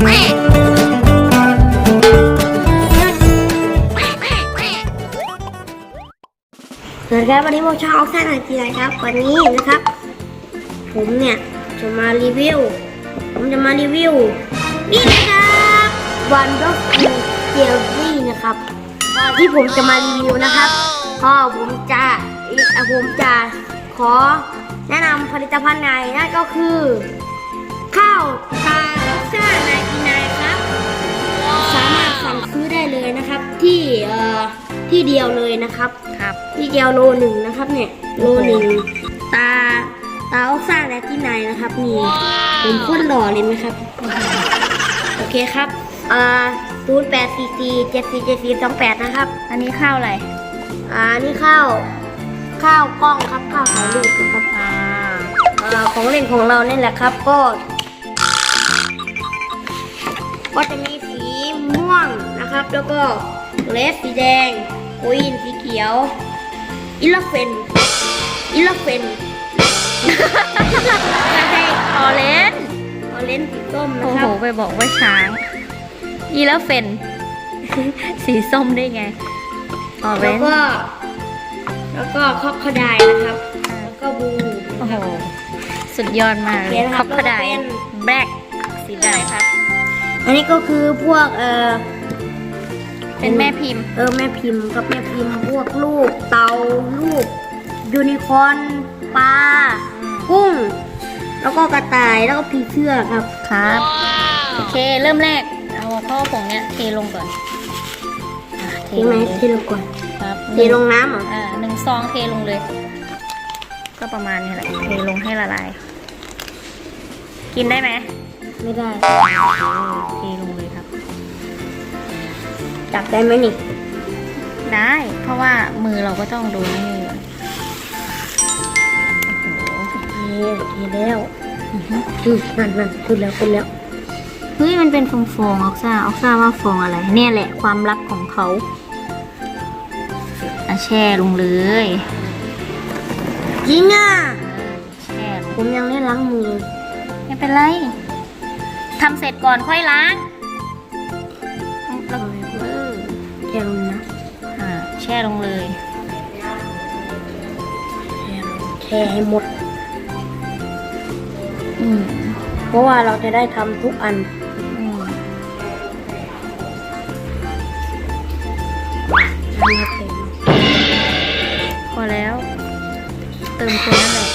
สวัสดีครับวันนี้ผมช่องออกซ่าหน่อยทีไรครับวันนี้นะครับ ผมเนี่ยจะมารีวิว ผมจะมารีวิวนี่นะครับวันด็อกคูเจลลี่นะครับก่อนที่ผมจะมารีวิวนะครับก็ผมจะอ่อผมจะขอแนะนำผลิตภัณฑ์ใหม่นั่นก็คือ ข้าวตาออกซ่าไน เลยนะครับ ที่เอ่อที่เดียวเลยนะครับ ครับ ที่เดียวโลหนึ่งนะครับ เนี่ย โลหนึ่งตาตาออกซ่าและที่ไหนนะครับนี่ผมโคตรหล่อเลยไหมครับ โอเคครับอ่าศูนย์แปดสี่สี่เจ็ดสี่เจ็ดสี่สองแปดนะครับ อันนี้ข้าวอะไร อ่านี่ข้าวข้าวกล้องครับข้าวถ่ายรูปนะครับอ่าอ่าของเล่นของเราเนี่ยแหละครับก็ ก็จะมีสีม่วง นะครับ แล้วก็เลสสีแดงโอยินสีเขียว อิลเฟนอิลเฟนใช่ออเรนจ์ออเรนจ์สีส้มนะโอ้คโหรับไปบอกว่าช้างอีแล้วเฟน สีส้มได้ไงออเรแล้วนจ์ก็ แล้วก็คอกคดายนะครับ แล้วก็บู โอ้โหสุดยอดมากเลโอเคยนะคครัอบปกระไดแล้วก็เป็น แบล็กสีดำครับอันนี้ก็คือพวกเออ เป็นแม่พิมพ์ เออแม่พิมพ์กับแม่พิมพ์พวกลูก เตาลูก ยูนิคอร์นปลากุ้ง แล้วก็กระต่ายแล้วก็ผีเสื้อครับครับ โอเคเริ่มแรก เอาข้าวผงเนี้ยเทลงก่อนอะเททิ้งลไหมงเลยเทลงก่อนครับเทลงน้ำเหรออ่าหนึ่งซองเทลงเลย ก็ประมาณนี้แหละเทลงให้ละลาย กินได้ไหมไม่ได้เทลงเลยครับ จับได้ไหมนี่ ได้ เพราะว่ามือเราก็ต้องดูนี่ก่อนโอ้โหเทเทแล้วอืมนั่นนั่นขึ้นแล้วขึ้นแล้วเฮ้ยมันเป็นฟองฟองๆออกซ่าออกซ่าว่าฟองอะไร เนี่ยแหละความลับของเขาอะแช่ลงเลยจริงอะแช่ลงผมยังไม่ล้างมือไม่เป็นไรทำเสร็จก่อนค่อยล้าง ลงเลยแช่ให้หมด อืม เพราะว่าเราจะได้ทำทุกอันพอแล้ว เติมคนนั่นแหละ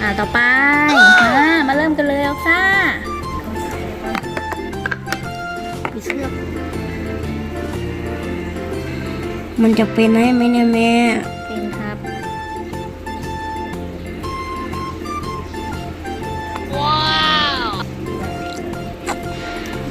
อ่าต่อไปอ่ามาเริ่มกันเลยออกซ่า มันจะเป็นไหมไหมเนี่ยแม่ เป็นครับ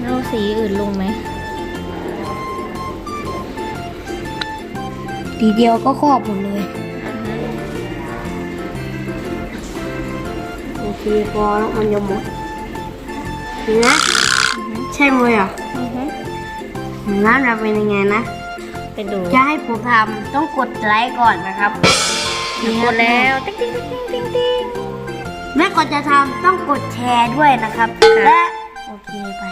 แล้วสีอื่นลงไหม ทีเดียวก็ครอบหมดเลยอ่าฮะโอเคพอแล้วมันจะหมดนี่นะอือฮึใช่ไหมอะอือฮึร้านเราเป็นยังไงนะ ไปดูจะให้ผมทำต้องกดไลค์ก่อนนะครับหมดแล้วติ๊งติ๊งติ๊งติ๊งติ๊งติ๊งแม่ก่อนจะทำต้องกดแชร์ด้วยนะครับค่ะและโอเคไป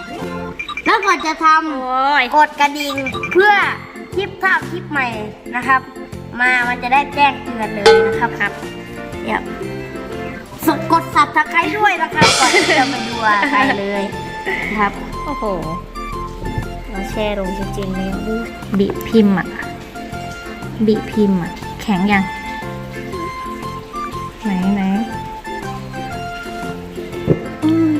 แล้วก่อนจะทโอ้ยำกดกระดิ่งเพื่อคลิปภาพคลิปใหม่นะครับ มามันจะได้แจ้งเตือนเลยนะครับครับเดี๋ยวสดกดสับตะไคร้ด้วยนะครับก่อนที่จะไปดูอะไรเลยนะครับ โอ้โหเรา แช่ลงจริงๆเลยดูบีพิมพ์อะบีพิมพ์อะ แข็งยัง ไหนไหนอืม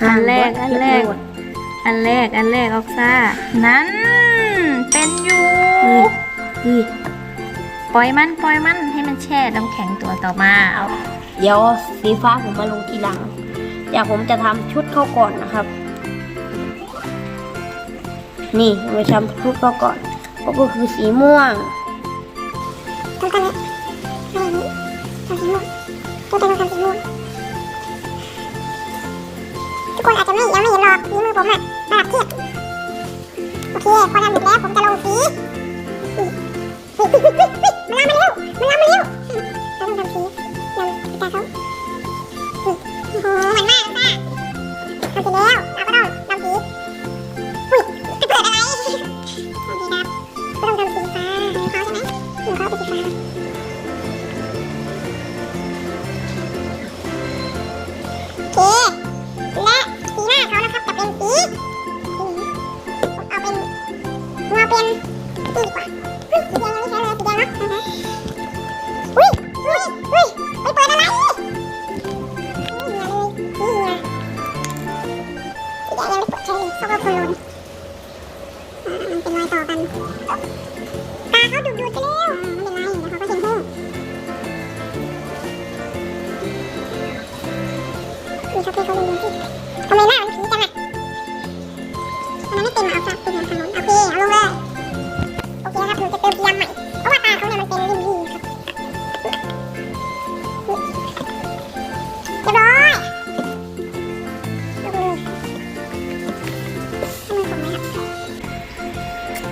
อันแรก อันแรก อันแรก อันแรกออกซ่า นั้น เป็นอยู่ปล่อยมัน ปล่อยมัน ให้มันแช่น้ำแข็งตัวต่อมาเอา เดี๋ยวสีฟ้าผมมาลงทีหลังเดี๋ยวผมจะทำชุดเข้าก่อนนะครับ นี่มจะทำชุดเข้าก่อนก็คือสีม่วงทำกันนะทำนี้ทำสีม่วงตัวเป็นทำสีม่วงทุกคนอาจจะไม่ยังไม่เห็นหรอกฝีมือผมอะระดับเทพโอเคพอทำเสร็จแล้วผมจะลงสีนี่นี่มันลามมาเร็วมันลามมาเร็วเราต้องทำสี 大家。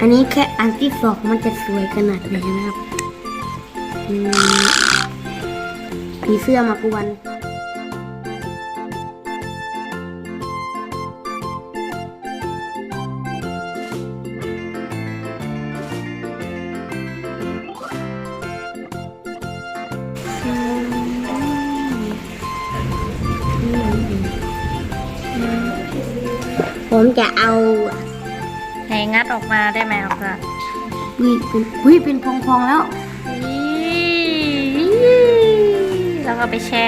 อันนี้แค่อันที่สองมันจะสวยขนาดไหนนะครับมผีเสื้อมากวนผมจะเอา ออกมาได้ไหมออกมาวิเป็นวิเป็นพองๆแล้วแล้วก็ไปแช่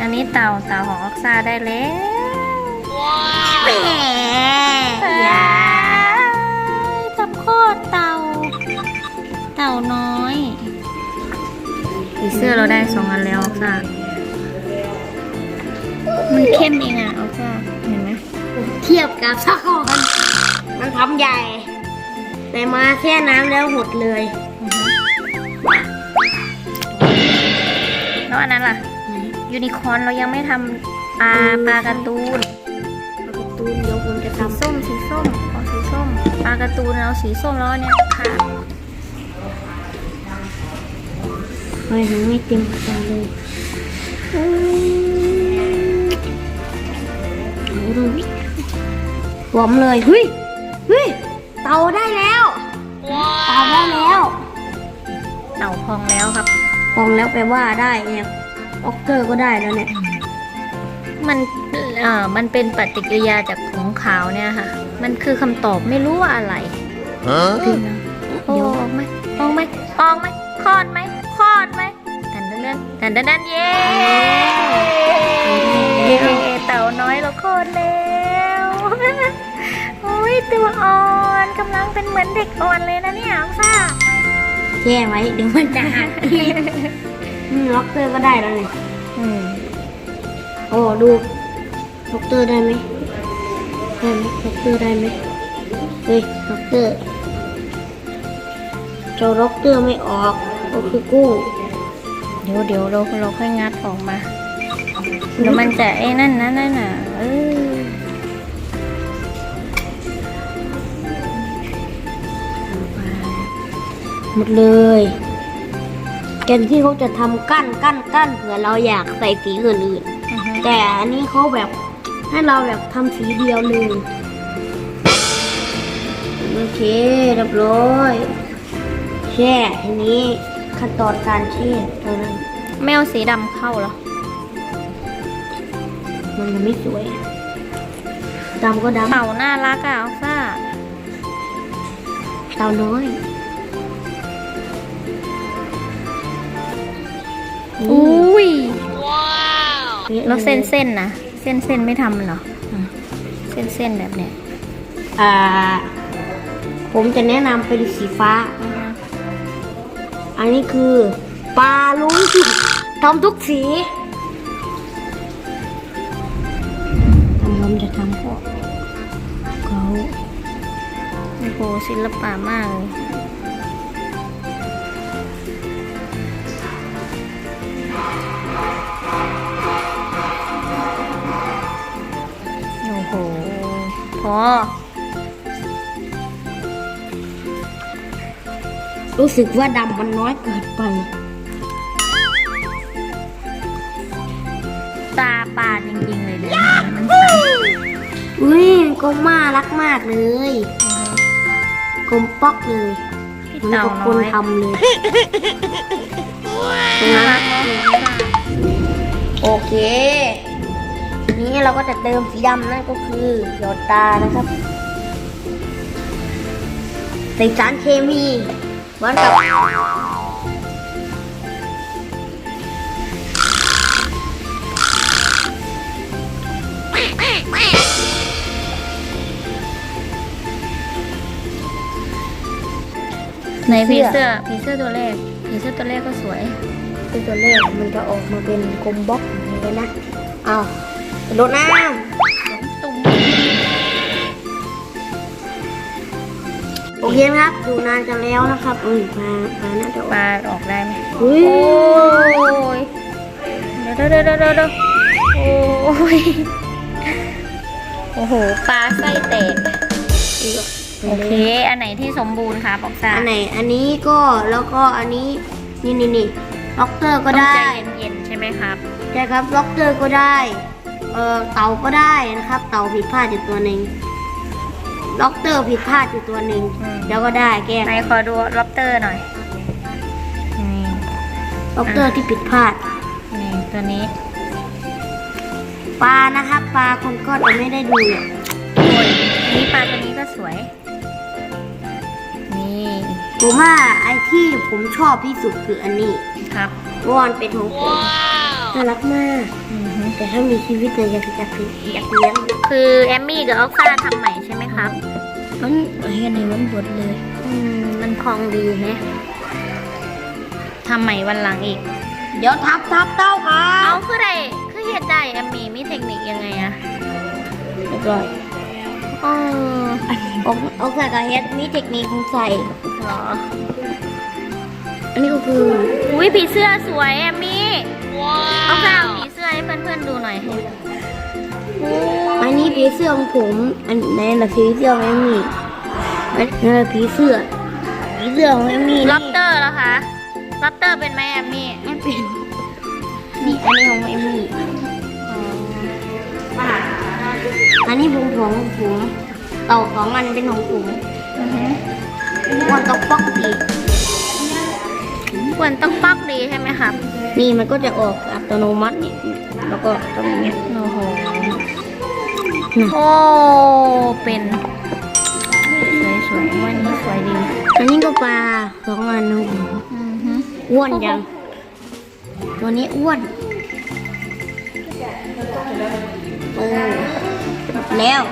อันนี้เต่าเต่าของออกซ่าได้แล้วแหมอย่าทำโคตรเต่า เต่าน้อยผีเสื้อเราได้สองอันแล้วออกซ่ามันเข้มเองอะออกซ่าเห็นไหม เทียบกับสะกอนมันทำใหญ่ แต่มาแค่น้ำแล้วหดเลย แล้วอันนั้นล่ะ ยูนิคอร์นเรายังไม่ทำปลาปลาการ์ตูนเอาการ์ตูนเดี๋ยวผมจะสีทำส้มสีส้มขอสีส้มปลาการ์ตูนเราสีส้มแล้วอันเนี่ยค่ะไปถึงไม่เต็มตาเลยเอาดูห วอมเลยเฮ้ยเฮ้ยเตาได้แล้วเตาได้แล้วเต่าพองแล้วครับฟองแล้วแปลว่าได้เนี่ยออกเกอร์ก็ได้แล้วเนี่ย มันเอ่อมันเป็นปฏิกิริยาจากผงขาวเนี่ยค่ะ มันคือคำตอบไม่รู้ว่าอะไรถึงนะโอ้ออกไหมออกไหมออกไหมคลอดไหมคลอดไหมดันดันดันดันดันดันเย้เต่าน้อยเราคลอดแล้ว ตัวอ่อนกำลังเป็นเหมือนเด็กอ่อนเลยนะเนี่ยอังซ่าแช่ไว้เดี๋ยวมันจะหักอีกอืมล็อกเกอร์ก็ได้แล้วเนี่ยอืมโอ้ดูล็อกเกอร์ได้ไหมได้ไหมล็อกเกอร์ได้ไหมเฮ้ยล็อกเกอร์เจ้าล็อกเกอร์ไม่ออกก็คือกุ้เดี๋ยวเดี๋ยวเราเราค่อยงัดออกมาเดี๋ยวมันจะไอ้นั่นนะนั่นน่ะเออ หมดเลยแกนที่เขาจะทำกั้นกั้นกั้นเผื่อเราอยากใส่สีอื่นอือฮึๆแต่อันนี้เขาแบบให้เราแบบทำสีเดียวเลยโอเคเรียบร้อยแช่ทีนี้ขั้นตอนการแช่เท่านั้นแมวสีดำเข้าเหรอ มันยังไม่สวยดำก็ดเต่าน่ารักอะอัลซ่าำเต่าน้อย อุ้ยนี่แล้วเส้นเส้นๆนะเส้นเส้นๆไม่ทำเหรออะเส้นเส้นๆแบบเนี้ยอ่า ผมจะแนะนำเป็นสีฟ้าอือฮึอันนี้คือปลาลุ้งสิทำทุกสีทำผมจะทำพวกเขาโอ้โหศิลปะมากเลย รู้สึกว่าดำมันน้อยเกินไป ตาปลาจริงๆเลยเนี่ยมันใสอุ้ยกลมมารักมากเลยกลมป๊อกเลยพี่เหมันเต่ากับคน้นอยทำเลยน่านะรักเนาะโอเค ทีนี้เราก็จะเติมสีดำนั่นก็คือหยอดตานะครับใส่สารเคมีเหมือนกับในผีเสื้อผีเสื้อตัวแรกผีเสื้อตัวแรกก็สวย คือตัวเลขมันจะออกมาเป็นกลมบล็อกอย่างนี้เลยนะเอากระ โดดน้ตุ้มำโอเคนะครับ ดูนานกันแล้วนะครับอุ้ยมามาน่าจะออกปลาออกได้ไหมอุ้ยโอ้ยเดี๋ยวเดี๋ยวเดี๋ยวเดี๋ยวเดี๋ยวโอ้ยโอ้โหปลาไส้แตกโอเค อันไหนที่สมบูรณ์คะบอกซาอันไหน อันนี้ก็แล้วก็อันนี้นี่นี่นี่ล็อกเตอร์ก็ต้องได้ใจเย็นๆใช่ไหมครับใช่ครับล็อกเตอร์ก็ได้ เอ่อเต่าก็ได้นะครับ เต่าผิดพลาดอยู่ตัวหนึ่งล็อกเตอร์ผิดพลาดอยู่ตัวหนึ่งอืมเดี๋ยวก็ได้แก้ไหนขอดูล็อบเตอร์หน่อย นี่ล็อกเตอร์ที่ผิดพลาด นี่ตัวนี้ปลานะครับ ปลาคนก็จะไม่ได้ดูเนี่ยโอ้ยนี่ปลาตัวนี้ก็สวย นี่ผมว่าไอ้ที่ผมชอบที่สุดคืออันนี้ครับ วอนเป็นของผมน่ารักมาก อือฮึ แต่ถ้ามีชีวิตเนี่ยอยากอยากอยากเลี้ยงคือแอมมี่กับออกซ่าทำใหม่ใช่ไหมครับ มันเห็นในมันบดเลยอืมมันพองดีไหมทำใหม่วันหลังอีก เดี๋ยวทับทับเต้าครัเอาบคือไรคือเฮ็ดได้แอมมี่มีเทคนิคยังไงอะเรียบร้อยเออผมเอาใส่กับเฮ็ดมีเทคนิคของใส่ เหรออันนี้ก็คือ อุ้ยผีเสื้อสวยแอมมี่เอาซ่าเอาผีเสื้ อให้เพื่อนๆดูหน่อยโอ้อันนี้ผีเสื้อของผม อันไหนล่ะผีเสื้อของแอมมี่อันนี้นผีเสื้อผีเสื้อของแอมมี่ล็อบเตอร์แล้วคะล็อบเตอร์เป็นไหมแอมมี่ไม่เป็นนี่อันนี้ของแอมมี่อันนี้ผมของผมเต่าสองอันเป็นของผมอือฮึวันตกป๊อกดี ควรต้องปักดีใช่ไหมครับ นี่มันก็จะออกอัตโนมัตินี่แล้วก็ตรงเนี้ยโอ้โหอืมโอ้เป็นสวยๆวันนี้สวยดี อันนี้ก็ปลาสองอันของผมอือฮึอ้วนยัง ตัวนี้อ้วนเออแล้ว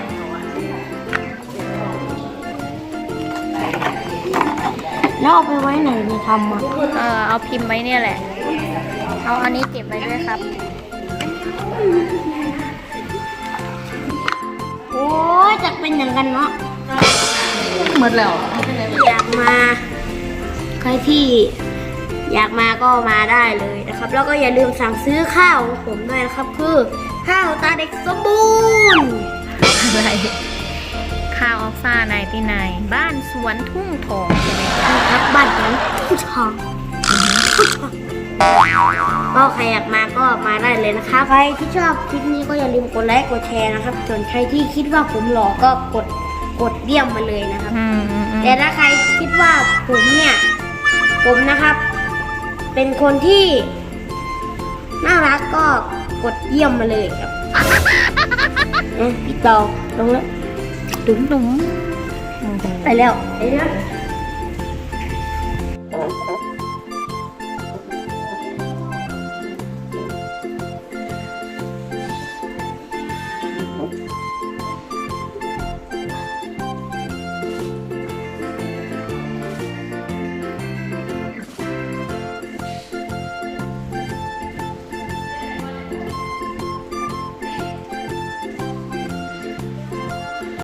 แล้วเอาไปไว้ไหนเนี่ยทำอะเออเอาพิมพ์ไว้เนี่ยแหละ เอาอันนี้เก็บไว้ด้วยครับ โอ้ยจะเป็นอย่างกันเนาะหมดแล้ว อยากมา ใครที่อยากมาก็มาได้เลยนะครับ แล้วก็อย่าลืมสั่งซื้อข้าวของผมด้วยนะครับ คือข้าวตาเด็กสมบูรณ์อะไร ข้าวออกซ่านายที่นายบ้านสวนทุ่งทองใช่ไหมครับนะครับบ้านของผู้ชองก็ใครอยากมาก็มาได้เลยนะคะใครที่ชอบคลิปนี้ก็อย่าลืมกดไลค์กดแชร์นะครับส่วนใครที่คิดว่าผมหล่อก็กดกดเยี่ยมมาเลยนะครับ อืมอืมอืมแต่ถ้าใครคิดว่าผมเนี่ย ผมนะครับ เป็นคนที่น่ารักก็กดเยี่ยมมาเลยครับเอ๊ะพี่ต่อลงแล้ว đúng đúng. Ừ. Tài liệu. Đấy đó